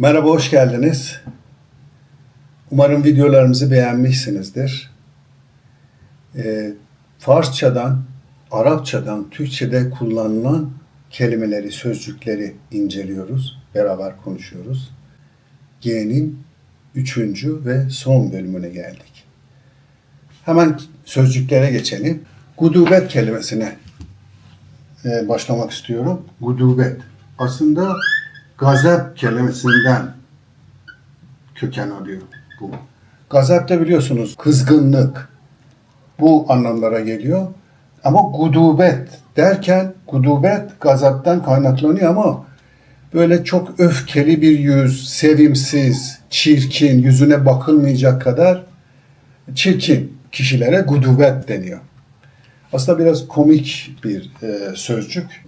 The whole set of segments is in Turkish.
Merhaba, hoş geldiniz. Umarım videolarımızı beğenmişsinizdir. Ee, Farsçadan, Arapçadan, Türkçe'de kullanılan kelimeleri, sözcükleri inceliyoruz, beraber konuşuyoruz. G'nin üçüncü ve son bölümüne geldik. Hemen sözcüklere geçelim. Gudubet kelimesine e, başlamak istiyorum. Gudubet. Aslında gazap kelimesinden köken alıyor bu. Gazap da biliyorsunuz kızgınlık bu anlamlara geliyor. Ama gudubet derken gudubet gazaptan kaynaklanıyor ama böyle çok öfkeli bir yüz, sevimsiz, çirkin, yüzüne bakılmayacak kadar çirkin kişilere gudubet deniyor. Aslında biraz komik bir e, sözcük.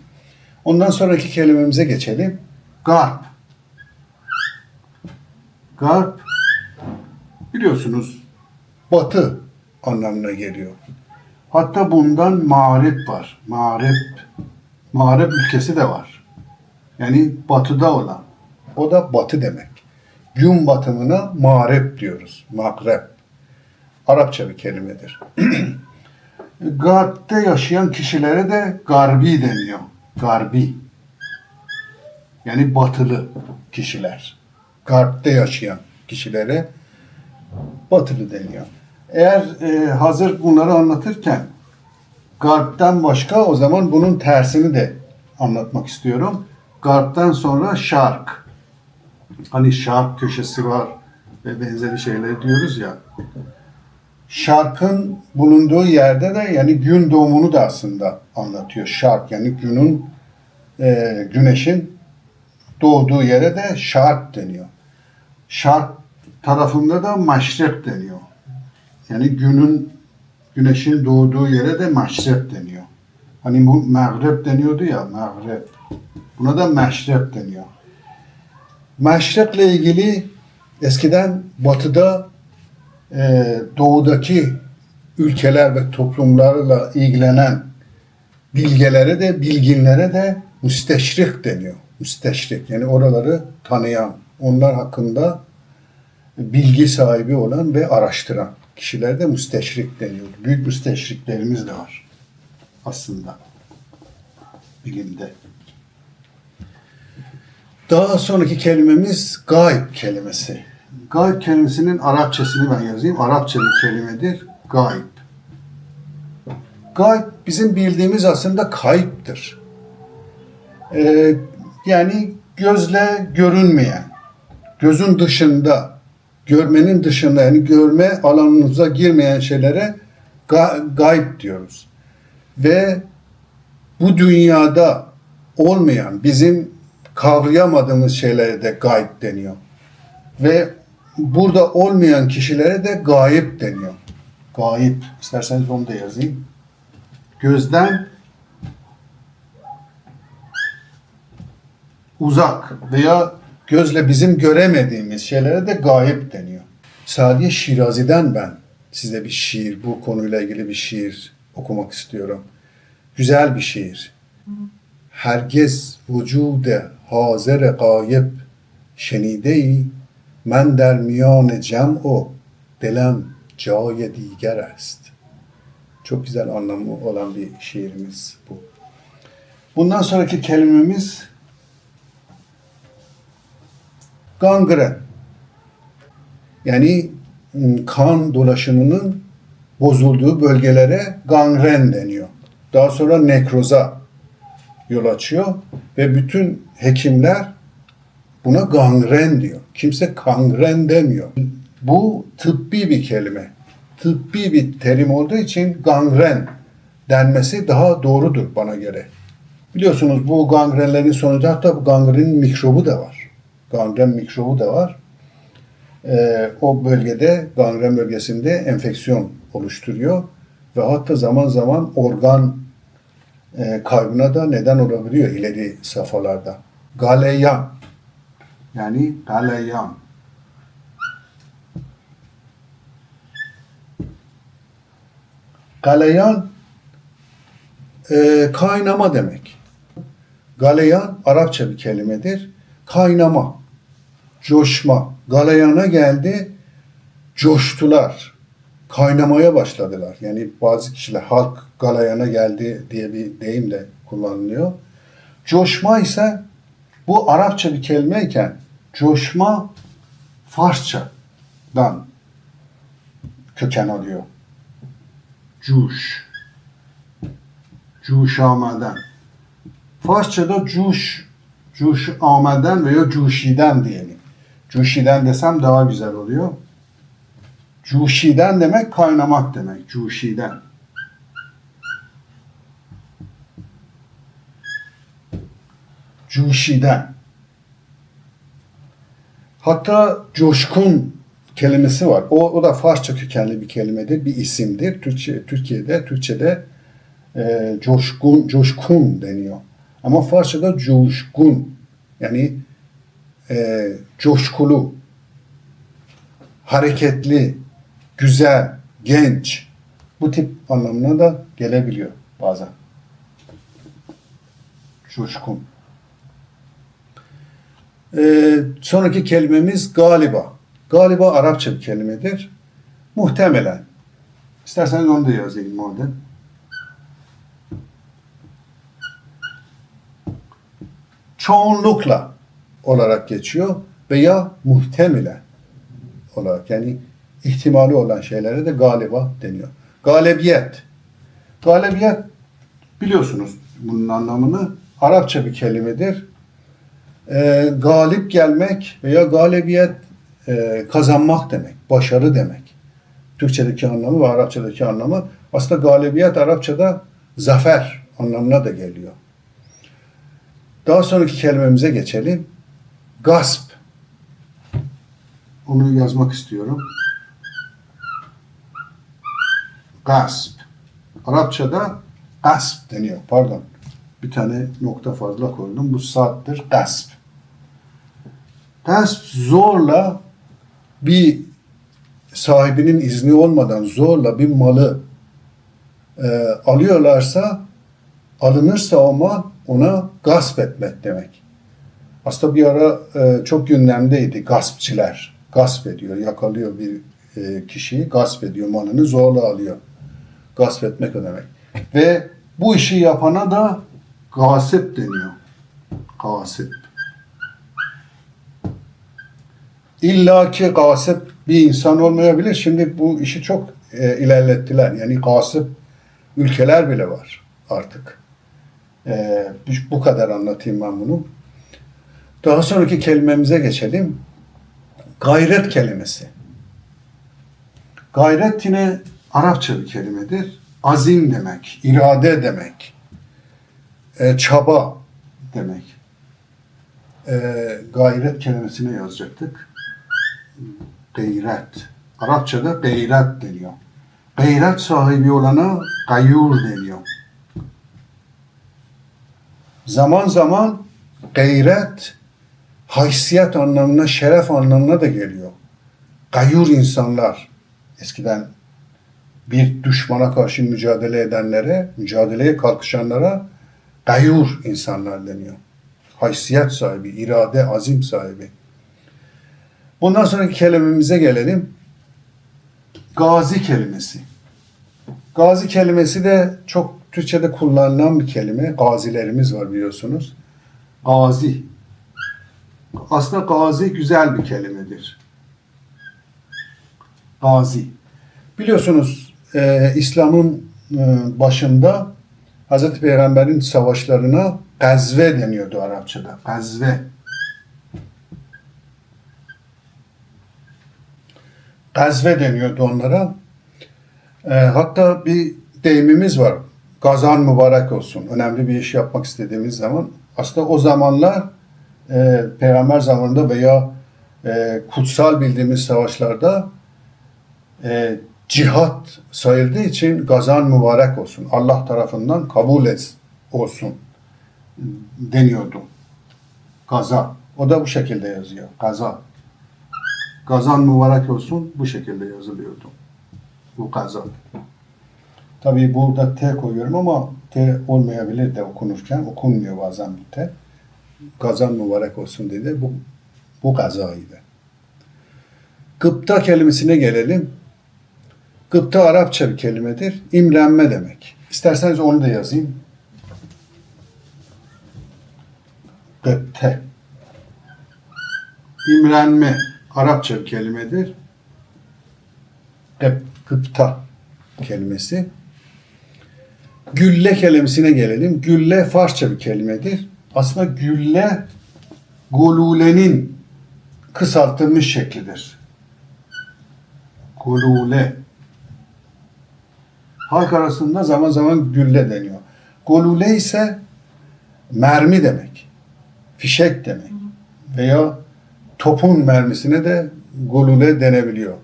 Ondan sonraki kelimemize geçelim. Garp. Garp biliyorsunuz batı anlamına geliyor. Hatta bundan mağrip var. Mağrip. Mağrip ülkesi de var. Yani batıda olan. O da batı demek. Gün batımına mağrip diyoruz. Magreb. Arapça bir kelimedir. Garb'de yaşayan kişilere de Garbi deniyor. Garbi. Yani batılı kişiler. Garb'de yaşayan kişilere batılı deniyor. Eğer e, hazır bunları anlatırken Garb'den başka o zaman bunun tersini de anlatmak istiyorum. Garb'den sonra şark. Hani şark köşesi var ve benzeri şeyler diyoruz ya. Şarkın bulunduğu yerde de yani gün doğumunu da aslında anlatıyor. Şark yani günün e, güneşin doğduğu yere de şark deniyor. Şark tarafında da maşrep deniyor. Yani günün güneşin doğduğu yere de maşrep deniyor. Hani bu mağreb deniyordu ya mağreb. Buna da meşrep deniyor. Meşreple ilgili eskiden batıda e, doğudaki ülkeler ve toplumlarla ilgilenen bilgelere de bilginlere de müsteşrik deniyor. Müsteşrik yani oraları tanıyan, onlar hakkında bilgi sahibi olan ve araştıran kişilere de müsteşrik deniyor. Büyük müsteşriklerimiz de var aslında bilimde. Daha sonraki kelimemiz gayb kelimesi. Gayb kelimesinin Arapçasını ben yazayım. Arapça bir kelimedir. Gayb. Gayb bizim bildiğimiz aslında kayıptır. Ee, yani gözle görünmeyen, gözün dışında, görmenin dışında yani görme alanınıza girmeyen şeylere ga- gayb diyoruz. Ve bu dünyada olmayan, bizim kavrayamadığımız şeylere de gayb deniyor. Ve burada olmayan kişilere de gayip deniyor. Gayip. İsterseniz onu da yazayım. Gözden uzak veya gözle bizim göremediğimiz şeylere de gayip deniyor. Sadiye Şirazi'den ben size bir şiir, bu konuyla ilgili bir şiir okumak istiyorum. Güzel bir şiir. Herkes vücude hazır gayip şenide من در میان جمع و دلم جای دیگر است. Çok güzel anlamı olan bir şiirimiz bu. Bundan sonraki kelimemiz gangren. Yani ım, kan dolaşımının bozulduğu bölgelere gangren deniyor. Daha sonra nekroza yol açıyor ve bütün hekimler Buna gangren diyor. Kimse kangren demiyor. Bu tıbbi bir kelime. Tıbbi bir terim olduğu için gangren denmesi daha doğrudur bana göre. Biliyorsunuz bu gangrenlerin sonucu hatta bu gangrenin mikrobu da var. Gangren mikrobu da var. Ee, o bölgede, gangren bölgesinde enfeksiyon oluşturuyor ve hatta zaman zaman organ e, kaybına da neden olabiliyor ileri safhalarda. Galeyan yani galeyan. Galeyan e, kaynama demek. Galeyan Arapça bir kelimedir. Kaynama. Coşma. Galayana geldi. Coştular. Kaynamaya başladılar. Yani bazı kişiler halk galayana geldi diye bir deyim de kullanılıyor. Coşma ise bu Arapça bir kelimeyken coşma Farsçadan köken alıyor. Cuş. Cuş amaden. Farsçada cuş, cuş amaden veya cuşiden diyelim. Cuşiden desem daha güzel oluyor. Cuşiden demek kaynamak demek. Cuşiden. Cuşiden. Hatta coşkun kelimesi var. O, o da Farsça kökenli bir kelimedir, bir isimdir. Türkçe, Türkiye'de, Türkçe'de e, coşkun, coşkun deniyor. Ama Farsça'da coşkun yani e, coşkulu, hareketli, güzel, genç bu tip anlamına da gelebiliyor bazen. Coşkun. Ee, sonraki kelimemiz galiba. Galiba Arapça bir kelimedir. Muhtemelen. İsterseniz onu da yazayım orada. Çoğunlukla olarak geçiyor veya muhtemelen olarak yani ihtimali olan şeylere de galiba deniyor. Galibiyet. Galibiyet biliyorsunuz bunun anlamını Arapça bir kelimedir. Ee, galip gelmek veya galibiyet e, kazanmak demek, başarı demek. Türkçedeki anlamı ve Arapçadaki anlamı. Aslında galibiyet Arapçada zafer anlamına da geliyor. Daha sonraki kelimemize geçelim. Gasp. Onu yazmak istiyorum. Gasp. Arapçada gasp deniyor. Pardon. Bir tane nokta fazla koydum. Bu saattir. Gasp. Gasp zorla bir sahibinin izni olmadan zorla bir malı e, alıyorlarsa alınırsa o mal ona gasp etmek demek. Aslında bir ara e, çok gündemdeydi gaspçiler. Gasp ediyor, yakalıyor bir e, kişiyi, gasp ediyor, malını zorla alıyor. Gasp etmek demek. Ve bu işi yapana da gasip deniyor. Gasip. İlla ki gasip bir insan olmayabilir. Şimdi bu işi çok e, ilerlettiler. Yani gasip ülkeler bile var artık. E, bu kadar anlatayım ben bunu. Daha sonraki kelimemize geçelim. Gayret kelimesi. Gayret yine Arapça bir kelimedir. Azim demek, irade demek, e, çaba demek. E, gayret kelimesine yazacaktık. Gayret. Arapçada gayret deniyor. Gayret sahibi olana gayur deniyor. Zaman zaman gayret haysiyet anlamına, şeref anlamına da geliyor. Gayur insanlar eskiden bir düşmana karşı mücadele edenlere, mücadeleye kalkışanlara gayur insanlar deniyor. Haysiyet sahibi, irade, azim sahibi. Bundan sonraki kelimemize gelelim. Gazi kelimesi. Gazi kelimesi de çok Türkçe'de kullanılan bir kelime. Gazilerimiz var biliyorsunuz. Gazi. Aslında gazi güzel bir kelimedir. Gazi. Biliyorsunuz e, İslam'ın e, başında Hazreti Peygamber'in savaşlarına gazve deniyordu Arapçada. Gazve. Gazve deniyordu onlara. E, hatta bir deyimimiz var. Gazan mübarek olsun. Önemli bir iş yapmak istediğimiz zaman. Aslında o zamanlar e, peygamber zamanında veya e, kutsal bildiğimiz savaşlarda e, cihat sayıldığı için gazan mübarek olsun. Allah tarafından kabul et olsun deniyordu. Gaza. O da bu şekilde yazıyor. Gaza. Gazan mübarek olsun bu şekilde yazılıyordu. Bu gaza. Tabii burada T koyuyorum ama T olmayabilir de okunurken. Okunmuyor bazen bir T. Gazan mübarek olsun dedi. Bu Bu gazaydı. Gıpta kelimesine gelelim. Gıpta Arapça bir kelimedir. İmrenme demek. İsterseniz onu da yazayım. Gıpte. İmrenme Arapça bir kelimedir. Gıp- Gıpta kelimesi. Gülle kelimesine gelelim. Gülle Farsça bir kelimedir. Aslında gülle gululenin kısaltılmış şeklidir. Gulule. Halk arasında zaman zaman gülle deniyor. Golule ise mermi demek. Fişek demek. Veya topun mermisine de golule denebiliyor.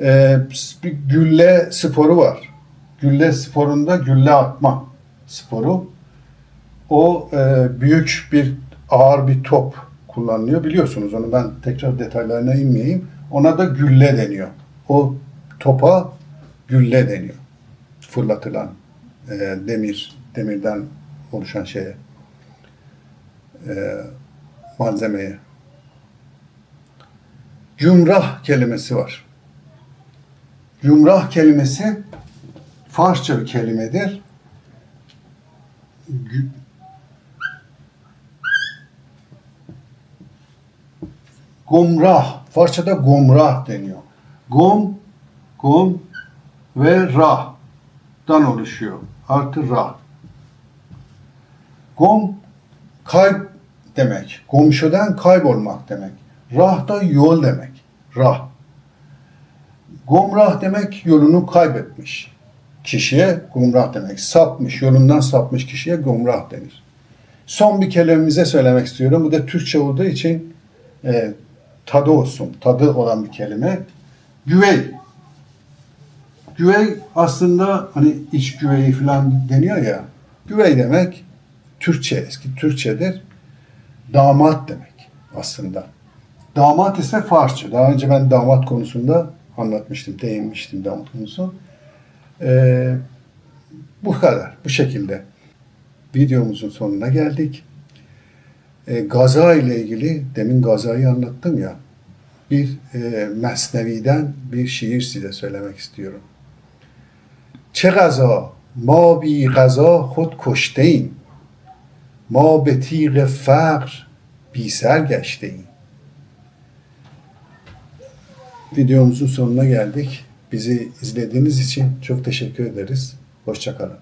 Ee, bir gülle sporu var. Gülle sporunda gülle atma sporu. O e, büyük bir ağır bir top kullanılıyor. Biliyorsunuz onu ben tekrar detaylarına inmeyeyim. Ona da gülle deniyor. O topa gülle deniyor fırlatılan e, demir, demirden oluşan şeye, e, malzemeye. Cumrah kelimesi var. Cumrah kelimesi Farsça bir kelimedir. Gomrah, Farsçada gomrah deniyor. Gom, gom ve rah dan oluşuyor. Artı ra. Gom kayb demek. Komşudan kaybolmak demek. Rah da yol demek. Rah. Gomrah demek yolunu kaybetmiş. Kişiye gumrah demek. Sapmış, yolundan sapmış kişiye gumrah denir. Son bir kelimemize söylemek istiyorum. Bu da Türkçe olduğu için e, tadı olsun. Tadı olan bir kelime. Güvey. Güvey aslında hani iç güveyi falan deniyor ya. Güvey demek Türkçe, eski Türkçedir. Damat demek aslında. Damat ise Farsça. Daha önce ben damat konusunda anlatmıştım, değinmiştim damat konusu. Ee, bu kadar, bu şekilde. Videomuzun sonuna geldik e, gaza ile ilgili, demin gazayı anlattım ya, bir e, mesneviden bir şiir size söylemek istiyorum. Çe gaza, ma bi gaza hud kuşteyim, ma be tiğ e fakr biser geçteyim. Videomuzun sonuna geldik. Bizi izlediğiniz için çok teşekkür ederiz. Hoşçakalın.